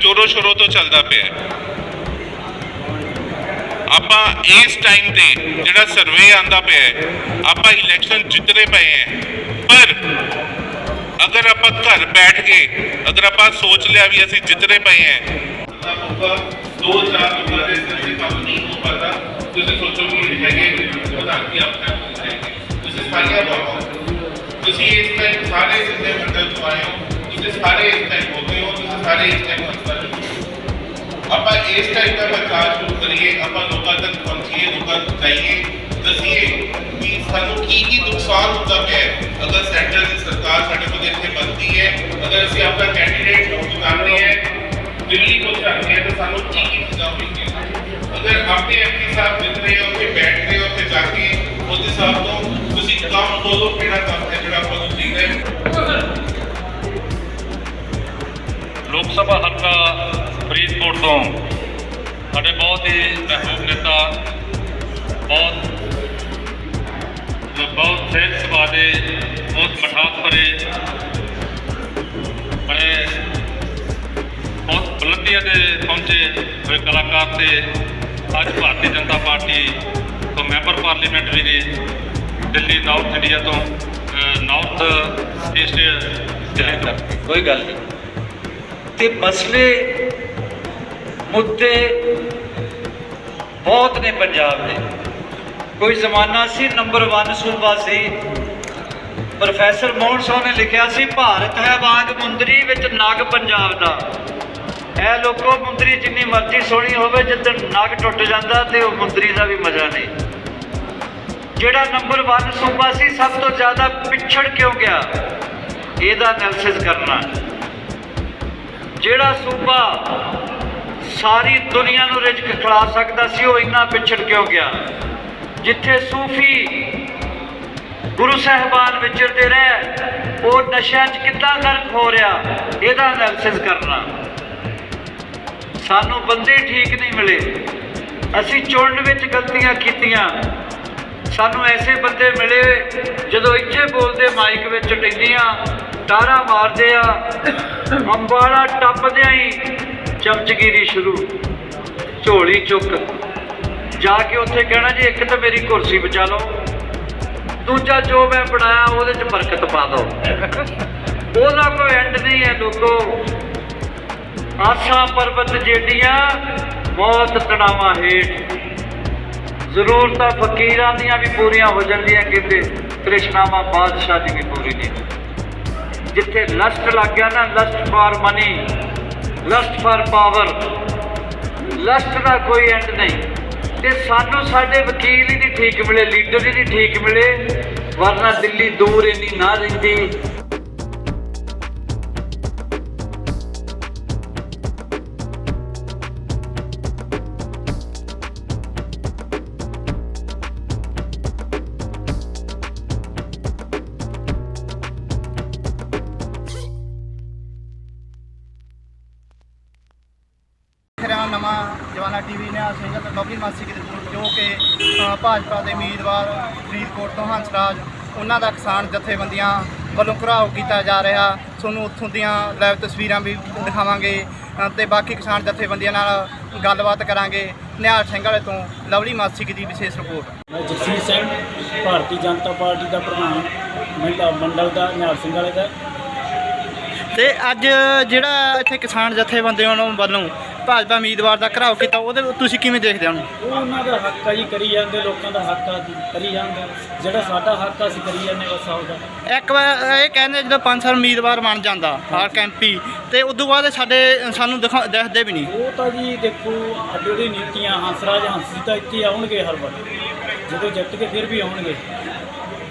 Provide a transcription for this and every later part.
ਜੋਰੋ ਸ਼ੋਰੋ ਤੋਂ ਚੱਲਦਾ ਪਿਆ ਆਪਾਂ ਇਸ ਟਾਈਮ ਤੇ ਜਿਹੜਾ ਸਰਵੇ ਆਂਦਾ ਪਿਆ ਆਪਾਂ ਇਲੈਕਸ਼ਨ ਜਿੱਤਦੇ ਪਏ ਹੈ। ਪਰ ਅਗਰ ਆਪਾਂ ਘਰ ਬੈਠ ਕੇ, ਅਗਰ ਆਪਾਂ ਸੋਚ ਲਿਆ ਵੀ ਅਸੀਂ ਜਿੱਤਦੇ ਪਏ ਹੈ, ਦੋ ਚਾਰ ਲੋਕਾਂ ਦੇ ਸਿਰ ਤੇ ਕੰਮ ਨਹੀਂ ਹੋ ਪਾਤਾ ਤੁਸੀਂ ਸੋਚੋ ਕਿ ਹੈਗੇ ਪ੍ਰਧਾਨ ਕੀ ਆਪਣਾ ਤੁਸੀਂ ਸਾਰੀਆਂ ਬਾਬਾ ਤੁਸੀਂ ਇਸ ਟਾਈਮ ਸਾਰੇ ਸਾਰੇ ਇਸ ਟਾਈਮ ਹੋ ਗਏ ਹੋ ਤੁਸੀਂ ਸਾਰੇ ਇਸ ਟਾਈਮ ਹਸਪਤਾਲ ਆਪਾਂ ਇਸ ਟਾਈਮ ਦਾ ਪ੍ਰਚਾਰ ਸ਼ੁਰੂ ਕਰੀਏ ਆਪਾਂ ਲੋਕਾਂ ਤੱਕ ਪਹੁੰਚੀਏ ਲੋਕਾਂ ਨੂੰ ਜਾਈਏ ਦੱਸੀਏ ਕਿ ਸਾਨੂੰ ਕੀ ਕੀ ਨੁਕਸਾਨ ਹੁੰਦਾ ਪਿਆ ਹੈ ਅਗਰ ਸੈਂਟਰ ਦੀ ਸਰਕਾਰ ਸਾਡੇ ਕੋਲ ਇੱਥੇ ਬਣਦੀ ਹੈ ਅਗਰ ਅਸੀਂ ਆਪਣਾ ਕੈਂਡੀਡੇਟ ਚੁਣ ਕਰਦੇ ਹਾਂ ਦਿੱਲੀ ਤੋਂ ਜਾਂਦੇ ਹਾਂ ਤਾਂ ਸਾਨੂੰ ਕੀ ਕੀ ਚੀਜ਼ਾਂ ਹੋਣਗੀਆਂ ਅਗਰ ਆਪਣੇ ਐਮਪੀ ਸਾਹਿਬ ਜਿੱਤ ਰਹੇ ਹੋ ਉੱਥੇ ਬੈਠ ਰਹੇ ਹੋ ਉੱਥੇ ਜਾ ਕੇ ਉਹਦੇ ਸਾਹਿਬ ਤੋਂ ਤੁਸੀਂ ਕੰਮ ਬੋਲੋ ਕਿਹੜਾ ਕੰਮ ਹੈ ਜਿਹੜਾ ਆਪਾਂ ਸਭਾ ਹਲਕਾ ਫਰੀਦਕੋਟ ਤੋਂ ਸਾਡੇ ਬਹੁਤ ਹੀ ਮਹਿਬੂਬ ਨੇਤਾ ਬਹੁਤ ਬਹੁਤ ਸਿਹਤ ਸਭਾ ਦੇ ਬਹੁਤ ਮਠਾਸ ਭਰੇ ਬੜੇ ਬਹੁਤ ਬੁਲੰਦੀਆਂ ਦੇ ਪਹੁੰਚੇ ਹੋਏ ਕਲਾਕਾਰ ਤੇ ਅੱਜ ਭਾਰਤੀ ਜਨਤਾ ਪਾਰਟੀ ਤੋਂ ਮੈਂਬਰ ਪਾਰਲੀਮੈਂਟ ਵੀ ਨੇ ਦਿੱਲੀ ਨਾਰਥ ਇੰਡੀਆ ਤੋਂ ਅਹ, ਨਾਰਥ ਈਸਟ ਦਿੱਲੀ ਤੋਂ। ਕੋਈ ਗੱਲ ਨਹੀਂ ਤੇ ਮਸਲੇ ਮੁੱਦੇ ਬਹੁਤ ਨੇ ਪੰਜਾਬ ਦੇ। ਕੋਈ ਜ਼ਮਾਨਾ ਸੀ ਨੰਬਰ 1 ਸੂਬਾ ਸੀ। ਪ੍ਰੋਫੈਸਰ ਮੋਹਨ ਸਿੰਘ ਨੇ ਲਿਖਿਆ ਸੀ, ਭਾਰਤ ਹੈ ਬਾਗ ਮੁੰਦਰੀ ਵਿੱਚ ਨਗ ਪੰਜਾਬ ਦਾ। ਇਹ ਲੋਕੋ, ਮੁੰਦਰੀ ਜਿੰਨੀ ਮਰਜ਼ੀ ਸੋਹਣੀ ਹੋਵੇ, ਜਿੱਦਣ ਨਗ ਟੁੱਟ ਜਾਂਦਾ ਤੇ ਉਹ ਮੁੰਦਰੀ ਦਾ ਵੀ ਮਜ਼ਾ ਨਹੀਂ। ਜਿਹੜਾ ਨੰਬਰ 1 ਸੂਬਾ ਸੀ, ਸਭ ਤੋਂ ਜ਼ਿਆਦਾ ਪਿਛੜ ਕਿਉਂ ਗਿਆ? ਇਹਦਾ ਐਨਾਲਿਸਿਸ ਕਰਨਾ। ਜਿਹੜਾ ਸੂਬਾ ਸਾਰੀ ਦੁਨੀਆ ਨੂੰ ਰਿਜਕ ਖਿਲਾ ਸਕਦਾ ਸੀ, ਉਹ ਇੰਨਾ ਪਿਛੜ ਕਿਉਂ ਗਿਆ? ਜਿੱਥੇ ਸੂਫੀ ਗੁਰੂ ਸਾਹਿਬਾਨ ਵਿਚਰਦੇ ਰਹੇ, ਉਹ ਨਸ਼ਿਆਂ 'ਚ ਕਿੱਦਾਂ ਗਰਕ ਹੋ ਰਿਹਾ, ਇਹਦਾ ਐਨਾਲਿਸਿਸ ਕਰਨਾ। ਸਾਨੂੰ ਬੰਦੇ ਠੀਕ ਨਹੀਂ ਮਿਲੇ। ਅਸੀਂ ਚੁਣਨ ਵਿੱਚ ਗਲਤੀਆਂ ਕੀਤੀਆਂ। ਸਾਨੂੰ ਐਸੇ ਬੰਦੇ ਮਿਲੇ ਜਦੋਂ ਇੱਥੇ ਬੋਲਦੇ ਮਾਈਕ ਵਿੱਚ ਟਿੰਡੀਆਂ ਟਾਰਾ ਮਾਰਦੇ ਆ, ਅੰਬਾਲਾ ਟੱਪਦਿਆਂ ਹੀ ਚਮਚਗੀਰੀ ਸ਼ੁਰੂ। ਝੋਲੀ ਚੁੱਕ। ਜਾ ਕੇ ਉੱਥੇ ਕਹਿਣਾ ਜੀ, ਇੱਕ ਤਾਂ ਮੇਰੀ ਕੁਰਸੀ ਬਚਾ ਲਓ, ਦੂਜਾ ਜੋ ਮੈਂ ਬਣਾਇਆ, ਉਹਦੇ 'ਚ ਬਰਕਤ ਪਾ ਦਿਓ। ਉਹਦਾ ਕੋਈ ਐਂਡ ਨਹੀਂ ਹੈ ਲੋਕੋ। ਆਸਾਂ ਪਰਬਤ ਜੇਡੀਆਂ, ਮੌਤ ਤਣਾਵਾ ਹੇਠ। ਜ਼ਰੂਰਤਾਂ ਫਕੀਰਾਂ ਦੀਆਂ ਵੀ ਪੂਰੀਆਂ ਹੋ ਜਾਂਦੀਆਂ ਕਹਿੰਦੇ ਕ੍ਰਿਸ਼ਨਾਵਾ ਬਾਦਸ਼ਾਹ ਦੀ ਵੀ ਪੂਰੀ ਨਹੀਂ ਜਿੱਥੇ ਲਸਟ ਲੱਗ ਗਿਆ ਨਾ lust for money lust for power lust ਦਾ ਕੋਈ ਐਂਡ ਨਹੀਂ। ਤੇ ਸਾਨੂੰ ਸਾਡੇ ਵਕੀਲ ਹੀ ਨਹੀਂ ਠੀਕ ਮਿਲੇ ਲੀਡਰ ਹੀ ਨਹੀਂ ਠੀਕ ਮਿਲੇ, ਵਰਨਾ ਦਿੱਲੀ ਦੂਰ ਇੰਨੀ ਨਾ ਰਹਿੰਦੀ। ਨਵਾਂ ਜਵਾਨਾ ਟੀਵੀ ਨੇ ਸਿੰਘ ਤੇ ਲਵਲੀ ਮਾਸੀ ਦੇ ਜੋ ਕਿ ਭਾਜਪਾ ਦੇ ਉਮੀਦਵਾਰ ਫਰੀਦਕੋਟ ਤੋਂ ਹੰਸਰਾਜ ਉਹਨਾਂ ਦਾ ਕਿਸਾਨ ਜਥੇਬੰਦੀਆਂ ਵੱਲੋਂ ਘਰਾਓ ਕੀਤਾ ਜਾ ਰਿਹਾ। ਤੁਹਾਨੂੰ ਉੱਥੋਂ ਦੀਆਂ ਲਾਈਵ ਤਸਵੀਰਾਂ ਵੀ ਦਿਖਾਵਾਂਗੇ ਤੇ ਬਾਕੀ ਕਿਸਾਨ ਜਥੇਬੰਦੀਆਂ ਨਾਲ ਗੱਲਬਾਤ ਕਰਾਂਗੇ। ਨਿਹਾਲ ਸਿੰਘ ਵਾਲੇ ਤੋਂ ਲਵਲੀ ਮਾਸੀ ਦੀ ਵਿਸ਼ੇਸ਼ ਰਿਪੋਰਟ। ਮੈਂ ਜਗਸੀਰ ਸਿੰਘ ਭਾਰਤੀ ਜਨਤਾ ਪਾਰਟੀ ਦਾ ਪ੍ਰਧਾਨ ਮਹਿਲਾ ਮੰਡਲ ਦਾ ਨਿਹਾਲ ਸਿੰਘ ਵਾਲੇ ਦਾ। ਤੇ ਅੱਜ ਜਿਹੜਾ ਇੱਥੇ ਕਿਸਾਨ ਜਥੇਬੰਦੀਆਂ ਵੱਲੋਂ ਭਾਜਪਾ ਉਮੀਦਵਾਰ ਦਾ ਘਰਾਓ ਕੀਤਾ ਉਹਦੇ ਤੁਸੀਂ ਕਿਵੇਂ ਦੇਖਦੇ ਹੋ ਉਹ ਉਹਨਾਂ ਦਾ ਹੱਕ ਆ ਜੀ ਕਰੀ ਜਾਂਦੇ ਲੋਕਾਂ ਦਾ ਹੱਕ ਆ ਜੀ, ਕਰੀ ਜਾਂਦੇ ਜਿਹੜਾ ਸਾਡਾ ਹੱਕ ਆ ਅਸੀਂ ਕਰੀ ਜਾਂਦੇ ਬਸ ਆਉਦਾ ਇੱਕ ਵਾਰ ਇਹ ਕਹਿੰਦੇ ਜਦੋਂ ਪੰਜ ਸਾਲ ਉਮੀਦਵਾਰ ਬਣ ਜਾਂਦਾ ਹਰ ਕੈਂਪੀ ਤੇ ਉਦੋਂ ਬਾਅਦ ਸਾਡੇ ਸਾਨੂੰ ਦਿਖਾ ਦਿਖਦੇ ਵੀ ਨਹੀਂ। ਉਹ ਤਾਂ ਜੀ ਦੇਖੋ ਅੱਡੇ ਦੀ ਨੀਤੀਆਂ ਹੰਸਰਾਜ ਹੰਸੀ ਤਾਂ ਇੱਥੇ ਆਉਣਗੇ ਹਰ ਵਾਰ। ਜਦੋਂ ਜਿੱਤ ਕੇ ਫਿਰ ਵੀ ਆਉਣਗੇ।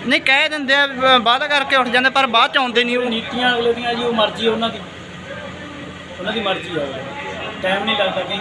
ਨਹੀਂ ਕਹਿ ਦਿੰਦੇ ਆ ਵ- ਵਾਅਦਾ ਕਰਕੇ ਉੱਠ ਜਾਂਦੇ ਪਰ ਬਾਅਦ ਚ ਆਉਂਦੇ ਨਹੀਂ ਉਹ। ਉਹ ਨੀਤੀਆਂ ਅਗਲੇ ਦੀਆਂ ਜੀ ਉਹ ਮਰਜ਼ੀ ਉਹਨਾਂ ਦੀ। ਉਹਨਾਂ ਦੀ ਮਰਜ਼ੀ ਆ ਟਾਈਮ ਨਹੀਂ ਲੱਗਦਾ ਕਈ